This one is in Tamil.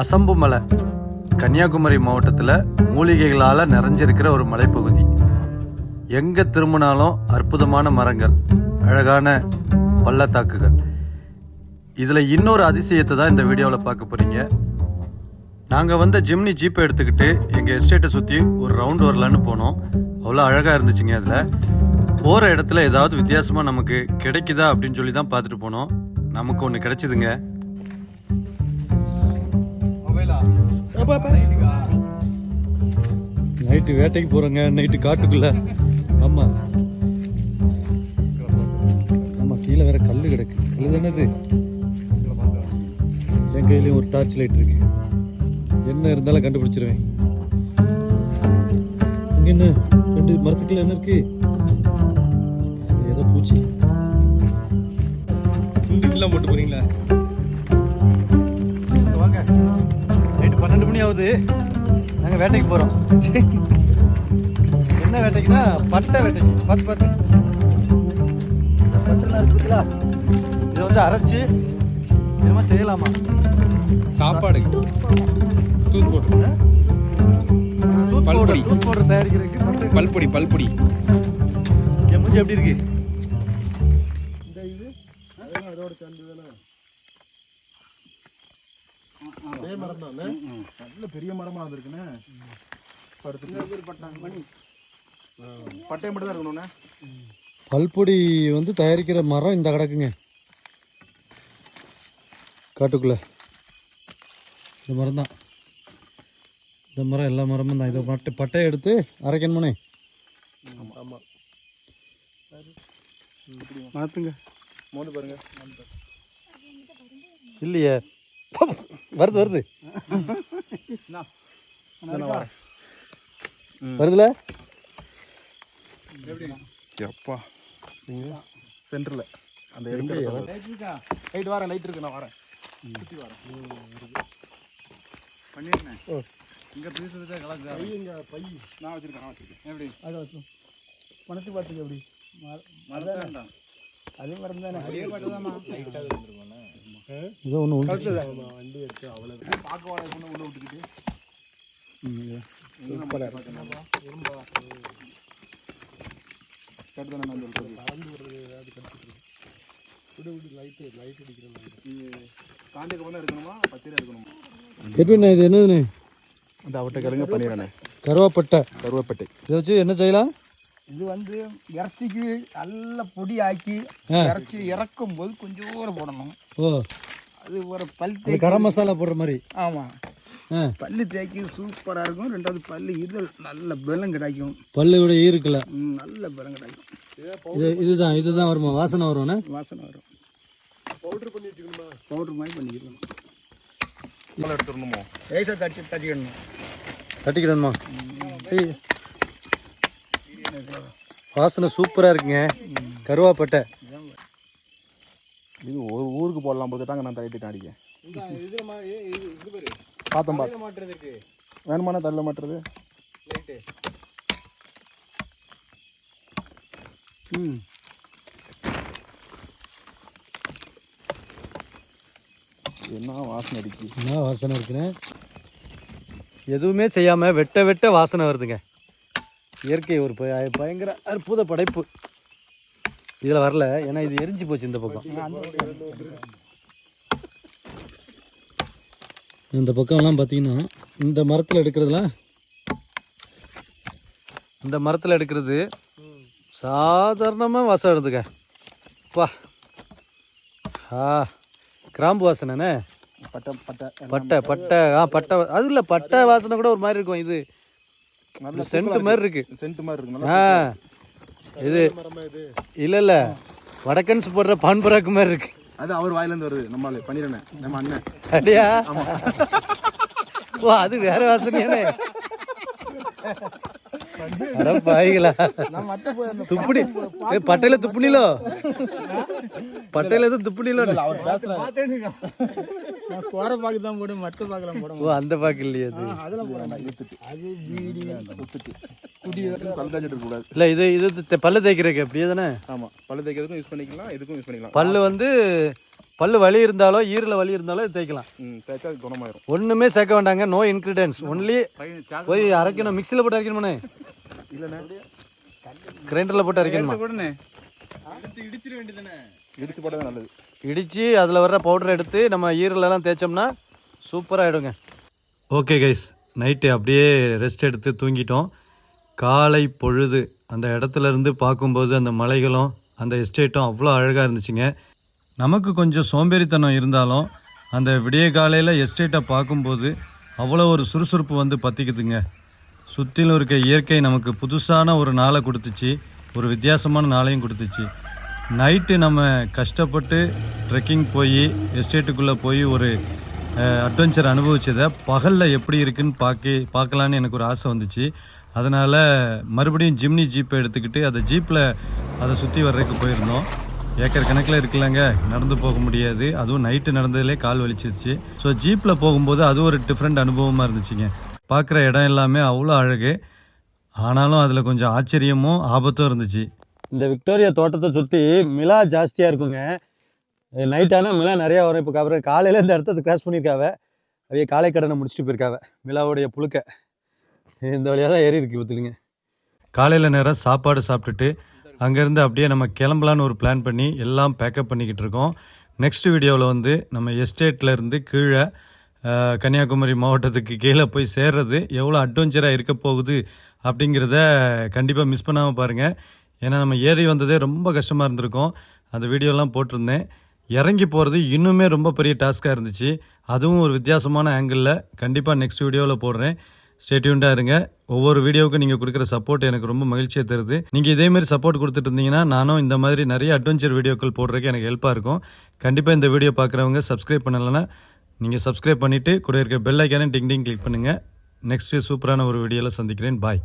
அசம்பு மலை கன்னியாகுமரி மாவட்டத்தில் மூலிகைகளால் நிறைஞ்சிருக்கிற ஒரு மலைப்பகுதி. எங்கே திரும்பினாலும் அற்புதமான மரங்கள் அழகான பள்ளத்தாக்குகள். இதில் இன்னொரு அதிசயத்தை தான் இந்த வீடியோவில் பார்க்க போகிறீங்க நாங்கள் வந்த ஜிம்னி ஜீப்பை எடுத்துக்கிட்டு எங்கள் எஸ்டேட்டை சுற்றி ஒரு ரவுண்ட் வரலான்னு போனோம். அவ்வளோ அழகாக இருந்துச்சுங்க அதில். போகிற இடத்துல ஏதாவது வித்தியாசமாக நமக்கு கிடைக்குதா அப்படின்னு சொல்லி தான் பார்த்துட்டு போனோம். நமக்கு ஒன்று கிடைச்சிதுங்க. நைட்டு வேட்டைக்கு போகிறோங்க நைட்டு காட்டுக்குள்ள. ஆமாம் ஆமாம் கீழே வேற கல் கிடக்கு. கல் தானே என் கையிலையும் ஒரு டார்ச் லைட் இருக்கு. என்ன இருந்தாலும் கண்டுபிடிச்சிருவேன். இங்க என்ன? ரெண்டு மரத்துக்குள்ள என்ன இருக்கு? ஏதோ பூச்சி. குண்டுலாம் போட்டு போறீங்களா? மணி ஆகுது நாங்கள் வேட்டைக்கு போகிறோம் என்ன வேட்டைக்குன்னா பட்டை வேட்டைக்கு. பார்த்து பார்த்து பட்டெல்லாம் இருக்குதுங்களா இதை வந்து அரைச்சி என்னமா செய்யலாமா? சாப்பாடு. தூத் போட்டு பல்பொடி. பவுடர் டூத் பவுடர் தயாரிக்கிறதுக்கு பல்பொடி பல்பொடி. என் மூஞ்சி எப்படி இருக்கு? நல்ல பெரிய மரமா இருந்திருக்குண்ணே. படுத்து பட்டை மட்டும் தான் இருக்கணும்ண்ணே. பல்பொடி வந்து தயாரிக்கிற மரம் இந்த கிடக்குங்க. காட்டுக்குள்ள. இந்த மரம் தான். இந்த மரம் எல்லா மரமும் தான். இதை பட்டை பட்டையை எடுத்து அரைக்கணுமனே. மாத்துங்க மோந்து பாருங்க. இல்லையே. வருது வருது. வருதுல? எப்பா. சென்டர்ல அந்த லைட் வரேன் லைட் இருக்கு நான் வரேன். சுத்தி வரேன். பண்ணிருந்தேன் இங்க பேசுறதே கலக்கு இங்க பை நான் வச்சிருக்கேன் நான் வச்சிருக்கேன். எப்படி? அதை வச்சு. பணத்து பார்த்துக்க எப்படி? மரம் தான் அதே மரம் தானே இதோ ஒன்று உண்டு வண்டி எடுத்து அவ்வளோ பார்க்க வாழை கொண்டு உள்ள விட்டுக்கிட்டு. இது. காண்டிக்கு வந்து எடுக்கணுமா? பச்சையா எடுக்கணுமா? எட்வின் இது என்னதுண்ணே? அந்த அவட்ட கிழங்கு பண்ணிடுறேன் கருவாப்பட்டை. கருவேப்பட்டை. இதை வச்சு என்ன செய்யலாம்? இது வந்து இறச்சிக்கு நல்ல பொடி ஆக்கி இறச்சி இறக்கும் போது கொஞ்சம் போடணும். ஓ. அது ஒரு பல் தேய்க்க கரம் மசாலா போடுற மாதிரி. ஆமாம் ஆ. பல்லு தேய்க்கி சூப்பராக இருக்கும். ரெண்டாவது பல்லு இது நல்ல பலம் கிடைக்கும். பல்லு விட ஈருக்குல்ல ம், நல்ல பலம் கிடைக்கும். இது இதுதான் இதுதான் வருமா? வாசனை வரும்ண்ணே வாசனை வரும். பவுட்ரு பண்ணி வச்சுக்கணுமா? பவுட்ரு மாதிரி பண்ணிக்கணும் எடுத்துடணுமோ? லேசாக தட்டி தட்டிக்கணும் தட்டிக்கிடணுமா. வாசனை சூப்பராக இருக்குங்க. கருவாப்பட்டை. இது ஒரு ஊருக்கு போடலாம் போது தாங்க நான் தள்ளிட்டு அடிக்க பார்த்தேன் பார்த்தேன் வேணுமாண்ணா தள்ள மாட்டுறது? ம். என்ன வாசனை அடிக்கி என்ன வாசனை இருக்குண்ணே எதுவுமே செய்யாமல் வெட்ட வெட்ட வாசனை வருதுங்க. இயற்கை ஒரு பய- பயங்கர அற்புத படைப்பு. இதில் வரல ஏன்னா இது எரிஞ்சு போச்சு இந்த பக்கம். இந்த பக்கம்லாம் பார்த்தீங்கன்னா இந்த மரத்தில் எடுக்கிறதுலாம் இந்த மரத்தில் எடுக்கிறது சாதாரணமாக வாசம் வருதுங்க. பா. ஆ கிராம்பு வாசனைண்ணே. பட்டை பட்டை பட்டை பட்டை ஆ பட்டை அது இல்லை பட்டை வாசனை கூட ஒரு மாதிரி இருக்கும். இது நல்ல சென்ட் மாதிரி இருக்கு சென்ட் மாதிரி இருக்கு ஆ. நல்லா இது இல்லை இல்லை வடக்கன்ஸ் போடுற பான்பராக்கு மாதிரி இருக்கு அது அவர் வாயிலேருந்து வருது நம்மளே பண்ணிடுறேன் நம்ம அண்ணன் அப்படியா? ஓ அது வேற வாசனையானே துப்புடி. பட்டையில துப்புனிலோ? பட்டையில எதுவும் துப்புனிலோ அவர் நான் போற பாக்கு தான் போடும் மற்ற பாக்கெல்லாம் போட ஓ அந்த பாக்கு இல்லையா அது? அதெல்லாம் போட மாட்டேன். அது பீடி குடி பல் காய்ச்சிட்டு இருக்கக்கூடாது. இல்லை இது இது பல்லு தேய்க்கிறதுக்கு அப்படியே தானே? ஆமாம் பல்லு தேய்க்கிறதுக்கும் யூஸ் பண்ணிக்கலாம் இதுக்கும் யூஸ் பண்ணிக்கலாம். பல்லு வந்து பல்லு வலி இருந்தாலோ ஈரில் வலி இருந்தாலோ இது தேய்க்கலாம். தேய்ச்சா குணமாயிரும். ஒன்றுமே சேர்க்க வேண்டாங்க நோ இன்க்ரீடியன்ஸ் ஒன்லி போய் அரைக்கணும் மிக்சியில் போட்டு அரைக்கணுமாண்ணே? கிரைண்டரில் போட்டு அரைக்கணுமா? இடிச்சிட வேண்டியதானே இடிச்சு போட்டது நல்லது. இடித்து அதில் வர்ற பவுடர் எடுத்து நம்ம ஈரலெல்லாம் தேய்ச்சோம்னா சூப்பராகிடுங்க ஓகே கைஸ் நைட்டு அப்படியே ரெஸ்ட் எடுத்து தூங்கிட்டோம். காலை பொழுது அந்த இடத்துல இருந்து பார்க்கும்போது அந்த மலைகளும் அந்த எஸ்டேட்டும் அவ்வளோ அழகாக இருந்துச்சுங்க. நமக்கு கொஞ்சம் சோம்பேறித்தனம் இருந்தாலும் அந்த விடிய காலையில் எஸ்டேட்டை பார்க்கும்போது அவ்வளோ ஒரு சுறுசுறுப்பு வந்து பற்றிக்குதுங்க சுற்றிலும் இருக்க இயற்கை நமக்கு புதுசான ஒரு நாளை கொடுத்துச்சு. ஒரு வித்தியாசமான நாளையும் கொடுத்துச்சு. நைட்டு நம்ம கஷ்டப்பட்டு ட்ரெக்கிங் போய் எஸ்டேட்டுக்குள்ளே போய் ஒரு அட்வென்ச்சர் அனுபவிச்சதை பகலில் எப்படி இருக்குன்னு பார்க்க பார்க்கலான்னு எனக்கு ஒரு ஆசை வந்துச்சு. அதனால் மறுபடியும் ஜிம்னி ஜீப்பை எடுத்துக்கிட்டு அதை ஜீப்பில் அதை சுற்றி வர்றதுக்கு போயிருந்தோம். ஏக்கர் கணக்கில் இருக்கலங்க நடந்து போக முடியாது. அதுவும் நைட்டு நடந்ததுலே கால் வலிச்சிருச்சு. ஸோ ஜீப்பில் போகும்போது அது ஒரு டிஃப்ரெண்ட் அனுபவமாக இருந்துச்சுங்க. பார்க்குற இடம் எல்லாமே அவ்வளோ அழகு. ஆனாலும் அதில் கொஞ்சம் ஆச்சரியமும் ஆபத்தும் இருந்துச்சு. இந்த விக்டோரியா தோட்டத்தை சுற்றி மிலா ஜாஸ்தியாக இருக்குங்க. நைட் ஆனால் மிலா நிறையா வரும். இப்போ அப்புறம் காலையில் இந்த இடத்த கிராஸ் பண்ணியிருக்காவ அவைய காலை கடனை முடிச்சுட்டு போயிருக்காவ. மிலாவுடைய புழுக்க. இந்த வழியாக தான் ஏறி இருக்கு பத்துலுங்க காலையில் நேரம் சாப்பாடு சாப்பிட்டுட்டு அங்கேருந்து அப்படியே நம்ம கிளம்பலான்னு ஒரு பிளான் பண்ணி எல்லாம் பேக்கப் பண்ணிக்கிட்டு இருக்கோம். நெக்ஸ்ட் வீடியோவில் வந்து நம்ம எஸ்டேட்ல இருந்து கீழே கன்னியாகுமரி மாவட்டத்துக்கு கீழே போய் சேர்றது எவ்வளோ அட்வென்ச்சராக இருக்க போகுது அப்படிங்கிறத கண்டிப்பாக மிஸ் பண்ணாமல் பாருங்கள் ஏன்னா நம்ம ஏறி வந்ததே ரொம்ப கஷ்டமாக இருந்திருக்கும். அந்த வீடியோலாம் போட்டிருந்தேன். இறங்கி போகிறது இன்னுமே ரொம்ப பெரிய டாஸ்க்காக இருந்துச்சு. அதுவும் ஒரு வித்தியாசமான ஆங்கிளில் கண்டிப்பாக நெக்ஸ்ட் வீடியோவில் போடுறேன். ஸ்டேட்யூண்டாக இருங்க. ஒவ்வொரு வீடியோவுக்கும் நீங்கள் கொடுக்குற சப்போர்ட் எனக்கு ரொம்ப மகிழ்ச்சியை தருது. நீங்கள் இதேமாரி சப்போர்ட் கொடுத்துட்டு இருந்தீங்கன்னா நானும் இந்த மாதிரி நிறைய அட்வென்ச்சர் வீடியோக்கள் போடுறதுக்கு எனக்கு ஹெல்ப்பாக இருக்கும். கண்டிப்பாக இந்த வீடியோ பார்க்குறவங்க சப்ஸ்கிரைப் பண்ணலைன்னா நீங்கள் சப்ஸ்கிரைப் பண்ணிவிட்டு கூட இருக்க பெல் ஐக்கானே டிங் டிங் கிளிக் பண்ணுங்கள் நெக்ஸ்ட்டு சூப்பரான ஒரு வீடியோவில் சந்திக்கிறேன். பாய்